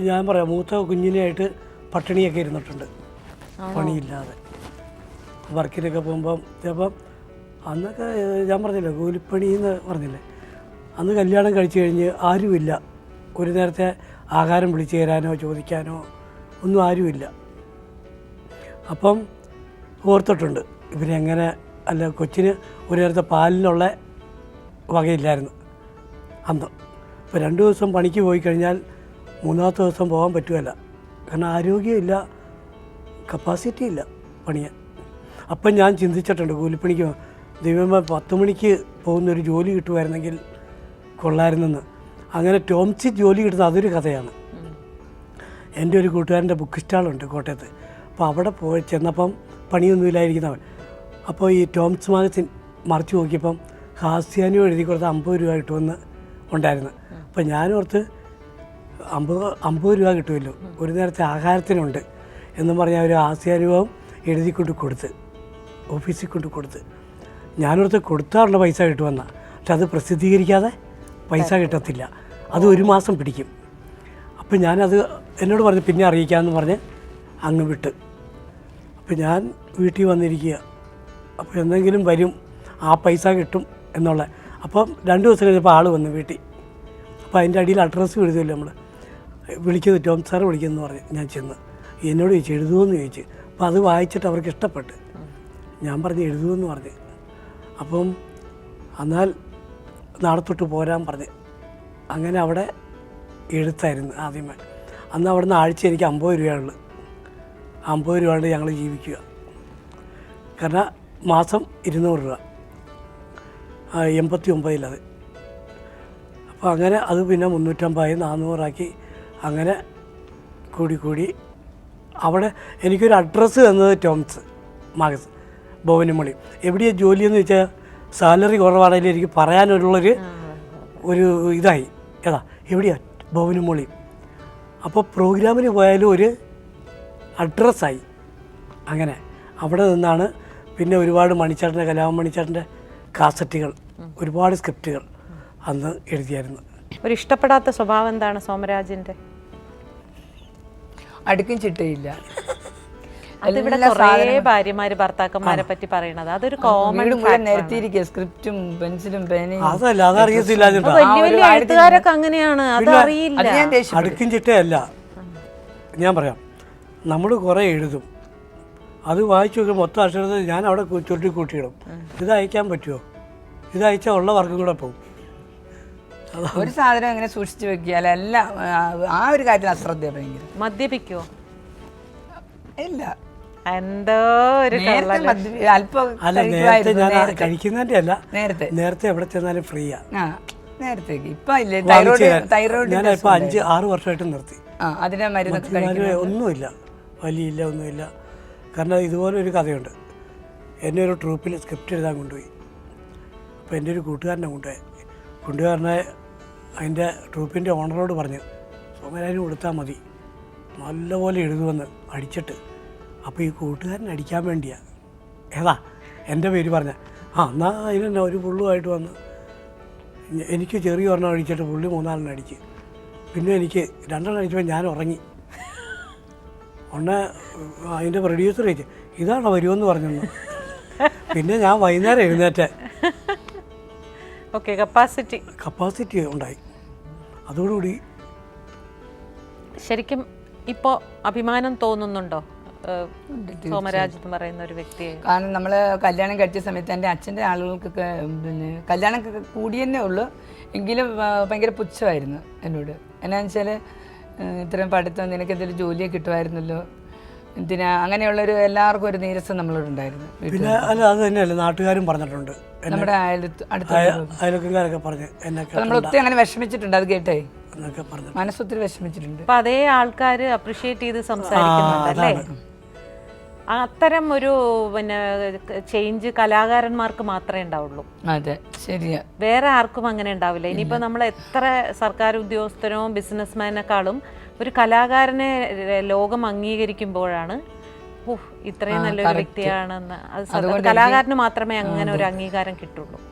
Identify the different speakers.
Speaker 1: ഞാൻ പറയാം മൂത്ത കുഞ്ഞിനെയായിട്ട് പട്ടിണിയൊക്കെ ഇരുന്നിട്ടുണ്ട്. പണിയില്ലാതെ. വർക്കിനൊക്കെ പോകുമ്പം ചിലപ്പം അന്നൊക്കെ ഞാൻ പറഞ്ഞില്ലേ കൂലിപ്പണി എന്ന് പറഞ്ഞില്ലേ അന്ന് കല്യാണം കഴിച്ചു കഴിഞ്ഞ് ആരുമില്ല. ഒരു നേരത്തെ ആഹാരം വിളിച്ചു തരാനോ ചോദിക്കാനോ ഒന്നും ആരുമില്ല. അപ്പം ഓർത്തിട്ടുണ്ട് ഇവരെങ്ങനെ അല്ല കൊച്ചിന് ഒരു നേരത്തെ പാലിനുള്ള വകയില്ലായിരുന്നു. അന്ന്. ഇപ്പോൾ രണ്ട് ദിവസം പണിക്ക് പോയി കഴിഞ്ഞാൽ മൂന്നാമത്തെ ദിവസം പോകാൻ പറ്റുമല്ല കാരണം ആരോഗ്യമില്ല കപ്പാസിറ്റി ഇല്ല പണിയാൻ. അപ്പം ഞാൻ ചിന്തിച്ചിട്ടുണ്ട് കൂലിപ്പണിക്ക് ദൈവമേ പത്ത് മണിക്ക് പോകുന്ന ഒരു ജോലി കിട്ടുമായിരുന്നെങ്കിൽ കൊള്ളായിരുന്നെന്ന് അങ്ങനെ ടോംസി ജോലി കിട്ടുന്ന അതൊരു കഥയാണ്. എന്റെ ഒരു കൂട്ടുകാരന്റെ ബുക്ക് സ്റ്റാളുണ്ട് കോട്ടയത്ത്. അപ്പോൾ അവിടെ പോയി ചെന്നപ്പം പണിയൊന്നുമില്ലായിരിക്കുന്നവൻ അപ്പോൾ ഈ ടോംസ് മാഗസിൻ മറിച്ച് നോക്കിയപ്പം ഹാസ്യാനു എഴുതി കൊടുത്ത അമ്പത് രൂപ കിട്ടുമെന്ന് ഉണ്ടായിരുന്നു. അപ്പം ഞാനോർത്ത് അമ്പത് അമ്പത് രൂപ കിട്ടുമല്ലോ. ഒരു നേരത്തെ ആഹാരത്തിനുണ്ട് എന്നും പറഞ്ഞാൽ ഒരു ഹാസ്യാനുഭവം എഴുതി കൊണ്ട് കൊടുത്ത് ഓഫീസിൽ കൊണ്ട് കൊടുത്ത്. ഞാനോർത്ത് കൊടുത്താറുള്ള പൈസ കിട്ടുമെന്ന. പക്ഷെ അത് പ്രസിദ്ധീകരിക്കാതെ പൈസ കിട്ടത്തില്ല. അത് ഒരു മാസം പിടിക്കും. അപ്പം ഞാനത് എന്നോട് പറഞ്ഞ് പിന്നെ അറിയിക്കാമെന്ന് പറഞ്ഞ് അങ്ങ് വിട്ട്. അപ്പം ഞാൻ വീട്ടിൽ വന്നിരിക്കുക. അപ്പോൾ എന്തെങ്കിലും വരും ആ പൈസ കിട്ടും. എന്നുള്ള. അപ്പം രണ്ട് ദിവസം കഴിഞ്ഞപ്പോൾ ആൾ വന്നു വീട്ടിൽ. അപ്പോൾ അതിന്റെ അടിയിൽ അഡ്രസ്സ് എഴുതുമല്ലോ നമ്മൾ വിളിക്കുന്നത് ടോം സാറ് വിളിക്കുന്നു പറഞ്ഞു. ഞാൻ ചെന്ന്. എന്നോട് ചോദിച്ചു എഴുതുമെന്ന് ചോദിച്ചു. അപ്പോൾ അത് വായിച്ചിട്ട് അവർക്ക് ഇഷ്ടപ്പെട്ട്. ഞാൻ പറഞ്ഞ് എഴുതുമെന്ന് പറഞ്ഞു. അപ്പം എന്നാൽ നാളെ തൊട്ട് പോരാൻ പറഞ്ഞു. അങ്ങനെ അവിടെ എഴുത്തായിരുന്നു ആദ്യമേ. അന്ന് അവിടുന്ന് ആഴ്ച എനിക്ക് അമ്പത് രൂപയുള്ളു. അമ്പത് രൂപ കൊണ്ട് ഞങ്ങൾ ജീവിക്കുക. കാരണം മാസം ഇരുന്നൂറ് രൂപ. എൺപത്തി ഒമ്പതിലത് അപ്പോൾ അങ്ങനെ അത് പിന്നെ മുന്നൂറ്റമ്പതായി നാനൂറാക്കി അങ്ങനെ കൂടി കൂടി അവിടെ എനിക്കൊരു അഡ്രസ്സ് തന്നത് ടോംസ് മാഗസ് ഭവനിമളി എവിടെയാണ് ജോലിയെന്ന് വെച്ചാൽ സാലറി കുറവാണെങ്കിലും എനിക്ക് പറയാനുള്ളൊരു ഒരു ഇതായി. ഏതാ? എവിടെയാണ് ഭവനമൊളി അപ്പോൾ പ്രോഗ്രാമിന് പോയാലും ഒരു അഡ്രസ്സായി. അങ്ങനെ. അവിടെ നിന്നാണ് പിന്നെ ഒരുപാട് മണിച്ചേട്ടന്റെ കലാമണിച്ചേട്ടന്റെ കാസറ്റുകൾ ഒരുപാട് സ്ക്രിപ്റ്റുകൾ അന്ന് എഴുതിയായിരുന്നു.
Speaker 2: ഒരു ഇഷ്ടപ്പെടാത്ത സ്വഭാവം എന്താണ് സോമരാജിന്റെ?
Speaker 3: അടുക്കും ചിട്ടയില്ല.
Speaker 2: അതിവിടെ
Speaker 3: എല്ലാ
Speaker 2: കുറേ ഭാര്യമാര് ഭർത്താക്കന്മാരെ പറ്റി പറയണത്. അതൊരു
Speaker 3: കോമഡി നിരത്തിയിരിക്കുക. സ്ക്രിപ്റ്റും പെൻസിലും പേനയും.
Speaker 1: അതല്ല അതറിയത്തില്ല
Speaker 2: വലിയ വലിയ എഴുത്തുകാരൊക്കെ അങ്ങനെയാണ്.
Speaker 1: അടുക്കും ചിട്ടയല്ല. ഞാൻ പറയാം. നമ്മൾ കുറേ എഴുതും. അത് വായിച്ചു നോക്കുമ്പോൾ മൊത്തം അക്ഷരത്തിൽ ഞാൻ അവിടെ കു- ചുരുട്ടി കൂട്ടിയിടും. ഇത് അയക്കാൻ പറ്റുമോ ഇത് അയച്ചാൽ ഉള്ള വർക്കും കൂടെ പോകും.
Speaker 3: ഒരു സാധനം ഇങ്ങനെ സൂക്ഷിച്ചു വെക്കിയാൽ എല്ലാം ആ, ഒരു കാര്യത്തിൽ അശ്രദ്ധ ഭയങ്കര.
Speaker 2: മദ്യപിക്കോ
Speaker 3: ഇല്ല.
Speaker 2: എന്തോ ഒരു
Speaker 3: അല്പം
Speaker 1: അല്ല നേരത്തെ ഞാൻ
Speaker 3: നേരത്തെ.
Speaker 1: അല്ല
Speaker 3: നേരത്തെ.
Speaker 1: നേരത്തെ എവിടെ ചെന്നാലും ഫ്രീയാ.
Speaker 3: നേരത്തെ നേരത്തേക്ക്. ഇപ്പൊ ഇല്ലേ തൈറോയിഡ് തൈറോയ്ഡ്
Speaker 1: ഞാൻ ഇപ്പൊ അഞ്ച് ആറ് വർഷമായിട്ട് നിർത്തി. ഞാൻ
Speaker 3: കഴിക്കുന്നു
Speaker 1: ഒന്നുമില്ല. വലിയില്ല ഒന്നുമില്ല. കാരണം ഇതുപോലെ ഒരു കഥയുണ്ട്. എന്നെ ഒരു ട്രൂപ്പിൽ സ്ക്രിപ്റ്റ് എഴുതാൻ കൊണ്ടുപോയി. അപ്പോൾ എന്റെ ഒരു കൂട്ടുകാരനെ കൊണ്ടുപോയി. കൊണ്ടുപോയി അതിന്റെ ട്രൂപ്പിന്റെ ഓണറോട് പറഞ്ഞു സോമരാജന് കൊടുത്താൽ മതി. നല്ലപോലെ എഴുതുമെന്ന് അടിച്ചിട്ട്. അപ്പോൾ ഈ കൂട്ടുകാരൻ അടിക്കാൻ വേണ്ടിയാണ് ഏതാ? എന്റെ പേര് പറഞ്ഞ. ആ എന്നാൽ അതിനെന്നെ ഒരു പുള്ളുമായിട്ട് വന്ന് എനിക്ക് ചെറിയ ഒരെണ്ണം അടിച്ചിട്ട് പുള്ളി മൂന്നാലെണ്ണം അടിച്ച്. പിന്നെ എനിക്ക് രണ്ടെണ്ണം അടിച്ചപ്പോൾ ഞാൻ ഉറങ്ങി. ഒന്ന് അതിന്റെ പ്രൊഡ്യൂസർ ചോദിച്ചു ഇതാണോ വരുമെന്ന് പറഞ്ഞു പിന്നെ ഞാൻ വൈകുന്നേരം എഴുന്നേറ്റ്.
Speaker 2: ഓക്കെ കപ്പാസിറ്റി
Speaker 1: കപ്പാസിറ്റി ഉണ്ടായി. അതോടുകൂടി
Speaker 2: ശരിക്കും ഇപ്പോൾ അഭിമാനം തോന്നുന്നുണ്ടോ? സോമരാജ് എന്ന് പറയുന്ന ഒരു വ്യക്തിയെ?
Speaker 3: കാരണം നമ്മൾ കല്യാണം കഴിച്ച സമയത്ത് എന്റെ അച്ഛന്റെ ആളുകൾക്കൊക്കെ പിന്നെ കല്യാണം കൂടിയെന്നേ കൂടി ഉള്ളൂ. എങ്കിലും ഭയങ്കര പുച്ഛമായിരുന്നു എന്നോട്. എന്നാന്ന് വെച്ചാൽ ഇത്രയും പഠിത്തം നിനക്ക് എന്തെങ്കിലും ജോലിയെ കിട്ടുമായിരുന്നല്ലോ? എന്തിനാ? അങ്ങനെയുള്ളൊരു എല്ലാവർക്കും ഒരു നീരസം നമ്മളോടുണ്ടായിരുന്നു. ഉണ്ടായിരുന്നു
Speaker 1: പിന്നെ അല്ല അത് തന്നെയല്ല നാട്ടുകാരും പറഞ്ഞിട്ടുണ്ട്.
Speaker 3: നമ്മുടെ
Speaker 1: അയൽക്കാരൊക്കെ പറഞ്ഞ്
Speaker 3: നമ്മൾ ഒത്തിരി അങ്ങനെ വിഷമിച്ചിട്ടുണ്ട് അത് കേട്ടേ?
Speaker 1: എന്നൊക്കെ പറഞ്ഞു.
Speaker 3: മനസ്സൊത്തിരി വിഷമിച്ചിട്ടുണ്ട്.
Speaker 2: അപ്പൊ അതേ ആൾക്കാർ അപ്രീഷിയേറ്റ് ചെയ്ത് സംസാരിക്കുന്നുണ്ടല്ലേ? അത്തരം ഒരു പിന്നെ ചേഞ്ച് കലാകാരന്മാർക്ക് മാത്രമേ ഉണ്ടാവുള്ളൂ.
Speaker 3: അതെ ശരിയാ.
Speaker 2: വേറെ ആർക്കും അങ്ങനെ ഉണ്ടാവില്ല. ഇനിയിപ്പോൾ നമ്മൾ എത്ര സർക്കാർ ഉദ്യോഗസ്ഥനോ ബിസിനസ്മാനേക്കാളും ഒരു കലാകാരനെ ലോകം അംഗീകരിക്കുമ്പോഴാണ് "ഉഫ്, ഇത്രയും നല്ലൊരു വ്യക്തിയാണെന്ന്. അത്. കലാകാരന് മാത്രമേ അങ്ങനെ ഒരു അംഗീകാരം കിട്ടുള്ളൂ.